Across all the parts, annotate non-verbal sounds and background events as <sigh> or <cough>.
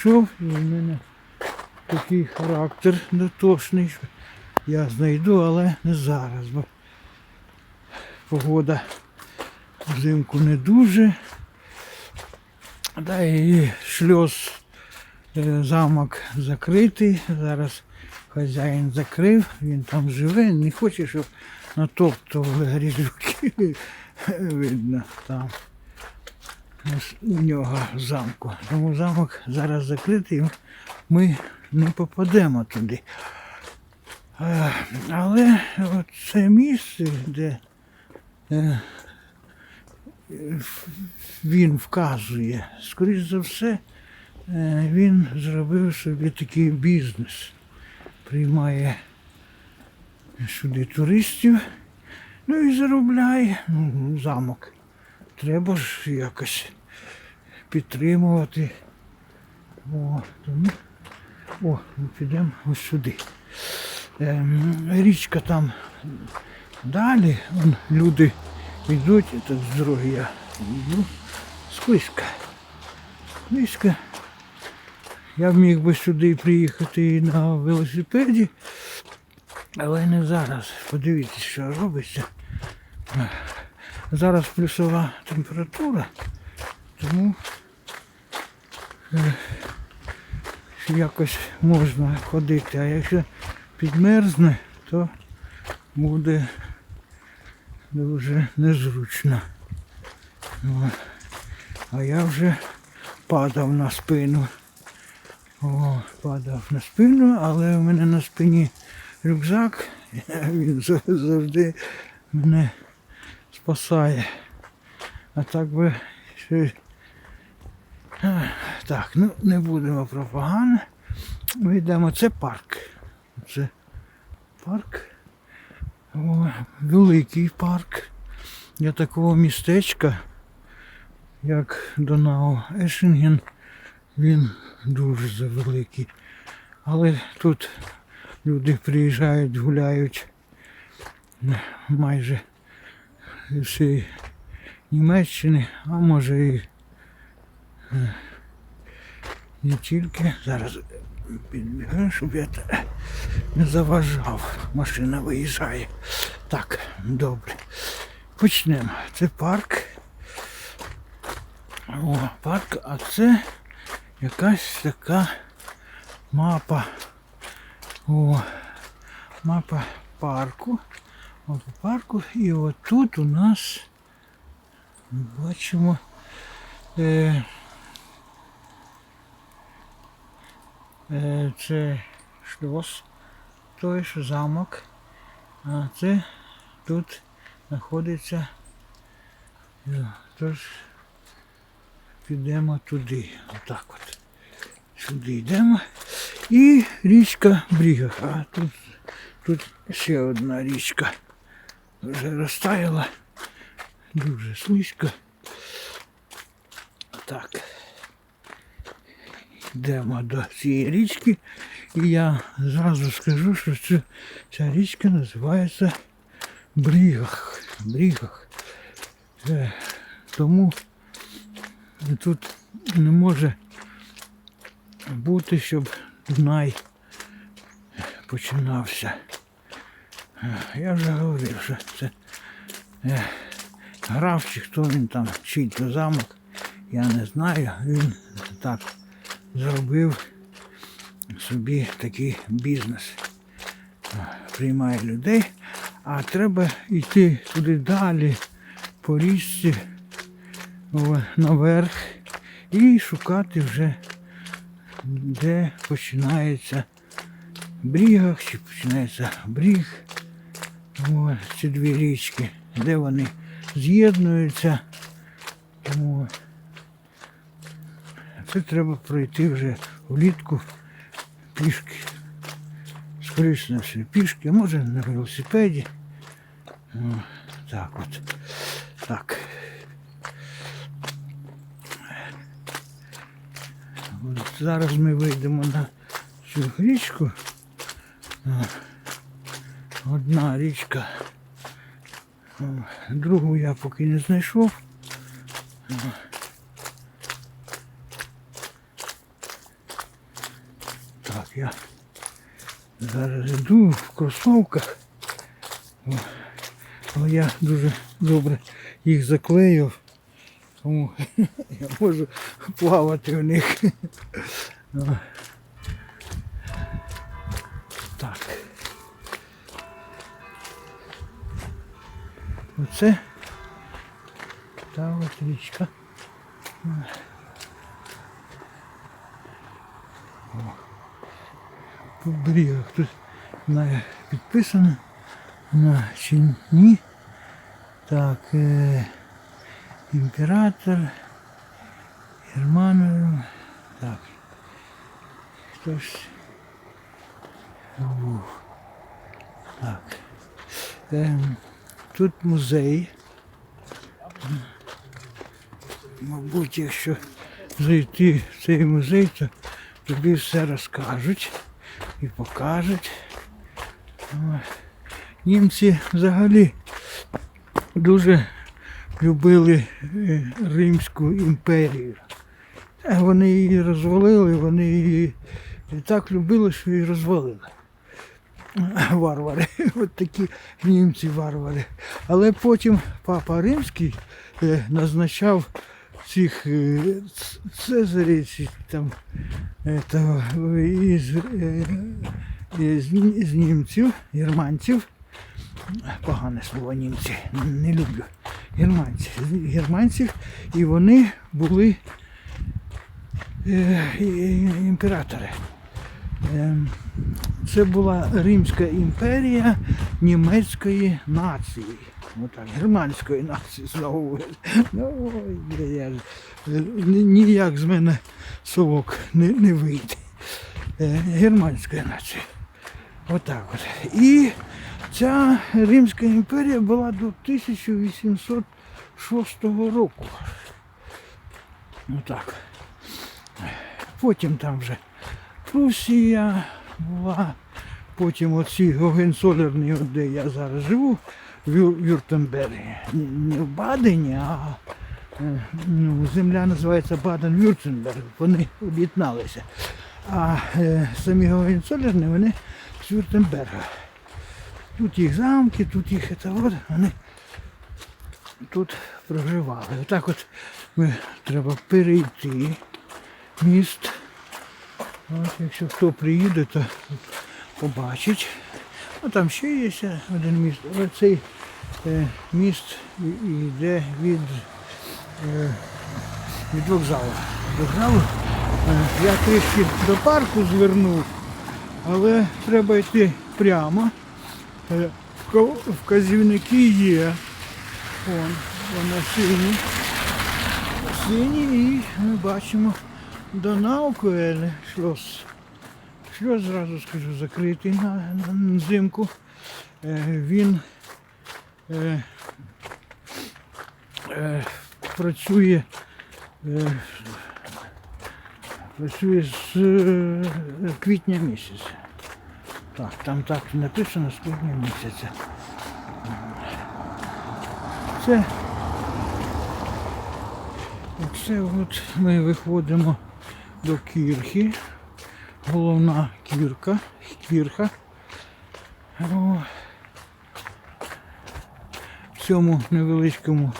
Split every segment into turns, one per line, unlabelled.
Що і в мене такий характер дотошний. що Я знайду, але не зараз, бо погода взимку не дуже. Да і шльоз е, замок закритий. Зараз хазяїн закрив, він там живе, не хоче, щоб натоптували грізюки. <laughs> Видно там. У нього замку. Тому замок зараз закритий, ми не попадемо туди. Е, Але це місце, де е, він вказує, скоріш за все, е, він зробив собі такий бізнес. Приймає сюди туристів, ну і заробляє ну, замок. Треба ж якось підтримувати. О, тому, о, ми підемо ось сюди. Ем, річка там далі, вон люди йдуть, так з дороги я йду. Склизька. Склизька. Я міг би сюди приїхати на велосипеді, але не зараз. Подивіться, що робиться. Зараз плюсова температура, тому е, якось можна ходити, а якщо підмерзне, то буде дуже незручно. А я вже падав на спину. О, падав на спину, але у мене на спині рюкзак, <laughs> він завжди мене спасає. А так би ще. Так, ну не будемо про погане. Ми йдемо. Це парк. Це парк. О, великий парк. Для такого містечка, як Донау Ешенген, він дуже завеликий. Але тут люди приїжджають, гуляють майже з Німеччини, а може і не тільки. Зараз підбігаю, щоб я не заважав. Машина виїжджає. Так, добре. Почнемо. Це парк. О, парк, а це якась така мапа. О, мапа парку. У парку. І отут у нас бачимо е, це шльоз, той ж замок. А це тут знаходиться. Е, Тож підемо туди. Отак от. Сюди йдемо. І річка Брігах. А тут, тут ще одна річка. Вже розтаяла. Дуже слизько. Так. Йдемо до цієї річки. І я зразу скажу, що ця, ця річка називається Брігах. Брігах. Е, Тому тут не може бути, щоб Дунай починався. Е, Я вже говорив, що це е, граф чи хто він там, чий то замок, я не знаю. Він так зробив собі такий бізнес. Приймає людей, а треба йти туди далі, по річці, наверх і шукати вже, де починається брігах, чи починається бріг. О, ці дві річки, де вони з'єднуються. О, Це треба пройти вже влітку пішки. Скоріше на все пішки, а може на велосипеді. О, так от. Так. От зараз ми вийдемо на цю річку. Одна річка. Другу я поки не знайшов. О. я зараз йду в кросовках. Але я дуже добре їх заклеїв. Тому <laughs> я можу плавати в них. Так. Оце та от річка. По берегах тут на, підписано на чи ні. Так, е, імператор, Германов, так. Хтось. О, Так. Ем, тут музей. Мабуть, якщо зайти в цей музей, то тобі все розкажуть і покажуть. Німці взагалі дуже любили е, Римську імперію. Вони її розвалили, вони її так любили, що її розвалили. Варвари. <laughs> От такі німці варвари. Але потім папа римський е, назначав цих е, цезарів, ці там е, того, із, е, із, з німців, германців. Погане слово німці, не люблю. Германці. Германців, і вони були е, імператори. Ем, Це була Римська імперія німецької нації. Отак, германської нації знову. Ну, я, ніяк з мене совок не, не вийде. Е, Германської нації. Отак от. І ця Римська імперія була до 1806 року. Отак. Потім там вже Прусія була, потім оці Гогенцолерні, де я зараз живу, Вюртембергі. Не в Бадені, а е, ну, земля називається Баден-Вюртемберг. Вони об'єдналися. А е, самі Гогенцолерні, вони з Вюртемберга. Тут їх замки, тут їх це от, вони тут проживали. Отак от ми треба перейти міст. От, якщо хто приїде, то побачить. Ну там ще є один міст. Але міст і- йде від, е, від вокзалу. Вокзалу. Е, я трішки до парку звернув, але треба йти прямо. Е, Вказівники є. Вон, вона сині. Сині і ми бачимо Донаукуель шлос. Шлос, зразу скажу, закритий на, взимку. Е, він е, е, працює, е, працює з е, квітня місяця. Так, там так написано з квітня місяця. Це Оце от ми виходимо до кірхи. Головна кірка, кірха. О, цьому невеличкому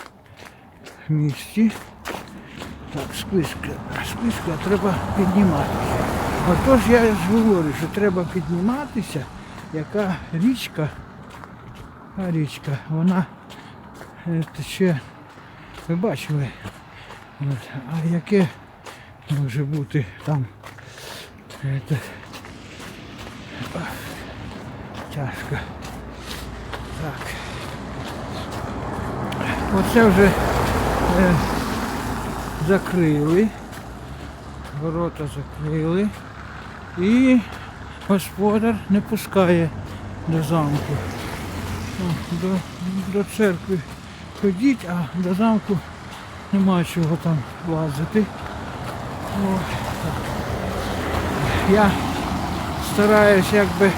місці. Так, списка, списка, треба підніматися. Отож я говорю, що треба підніматися, яка річка, річка, вона тече, ви бачили. А яке може бути там це, тяжко. Так. Оце вже е, закрили. Ворота закрили. І господар не пускає до замку. До, до церкви ходіть, а до замку нема чого там лазити. Я стараюся якби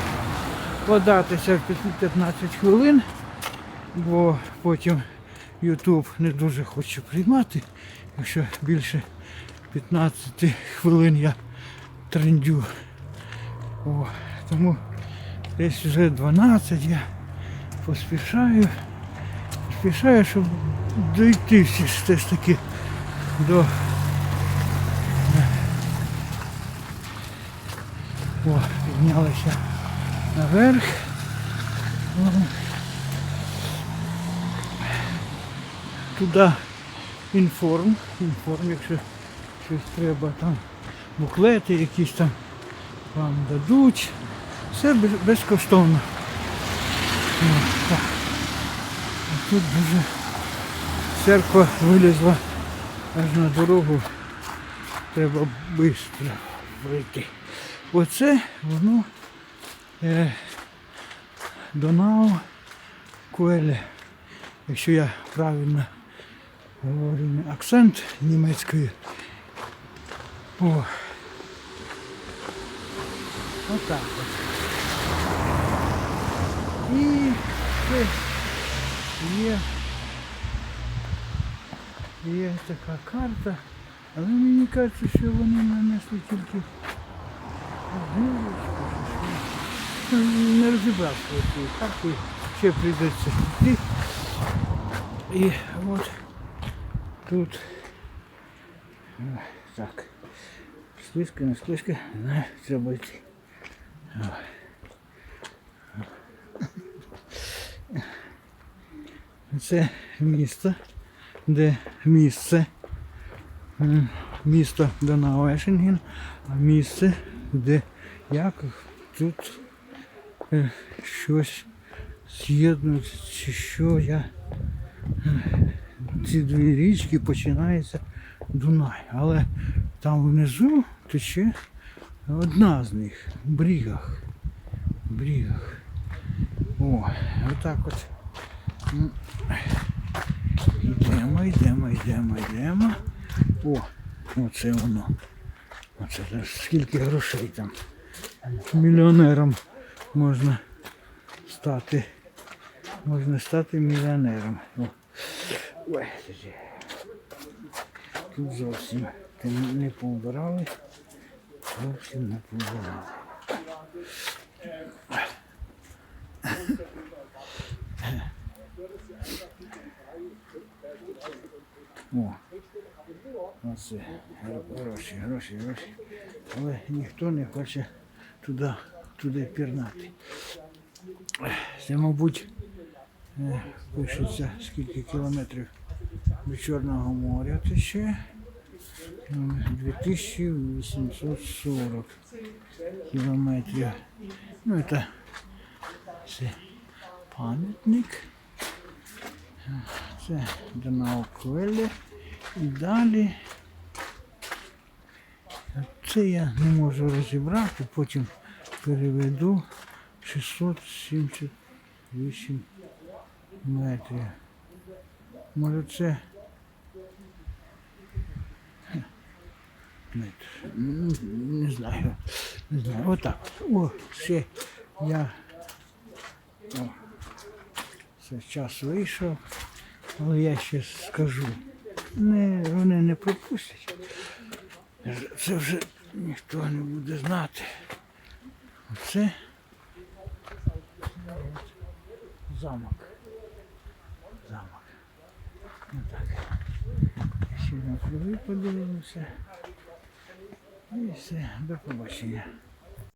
податися в 15 хвилин, бо потім YouTube не дуже хоче приймати. Якщо більше 15 хвилин я трендю. О, тому десь вже 12 я поспішаю. Поспішаю, щоб дійти всі ж все ж таки до. О, піднялися наверх. Туди інформ, інформ, якщо щось треба там, буклети якісь там вам дадуть. Все безкоштовно. А тут дуже церква вилізла аж на дорогу. Треба швидко пройти. Оце воно е, Донау Куеле. Якщо я правильно говорю акцент німецькою. О. Отак от. І це є, є така карта, але мені кажеться, що вони нанесли тільки гілочку, чи що. Ну, Не розібрався цієї карти, ще прийдеться йти. І от Тут так. Слизько, не слизько, знаю, треба йти. Це місто, де місце, місто Донауешенген, а місце, де як тут е, щось з'єднується, чи що я. Ці дві річки починається Дунай. Але там внизу тече одна з них брігах. Брігах. О, отак от. Йдемо, йдемо, йдемо, йдемо. О, оце воно. Оце скільки грошей там. Мільйонером можна стати. Можна стати мільйонером. О. Ой. Тут зовсім не поубирали. Зовсім не поубирали. О, оце гроші, гроші, гроші. Але ніхто не хоче туди, туди пірнати. Це, мабуть, пишеться скільки кілометрів до Чорного моря тече. М, 2840 кілометрів. Ну, це, це пам'ятник. Це Донауквелі. І далі. Це я не можу розібрати, потім переведу 678 метрів. Може це метр. Не знаю. Не знаю. Отак. О, ще я. О, це час вийшов. Але я ще скажу. Не, вони не пропустять. Це вже ніхто не буде знати. Оце. Замок. Ще на круги подивимося. І все, до побачення.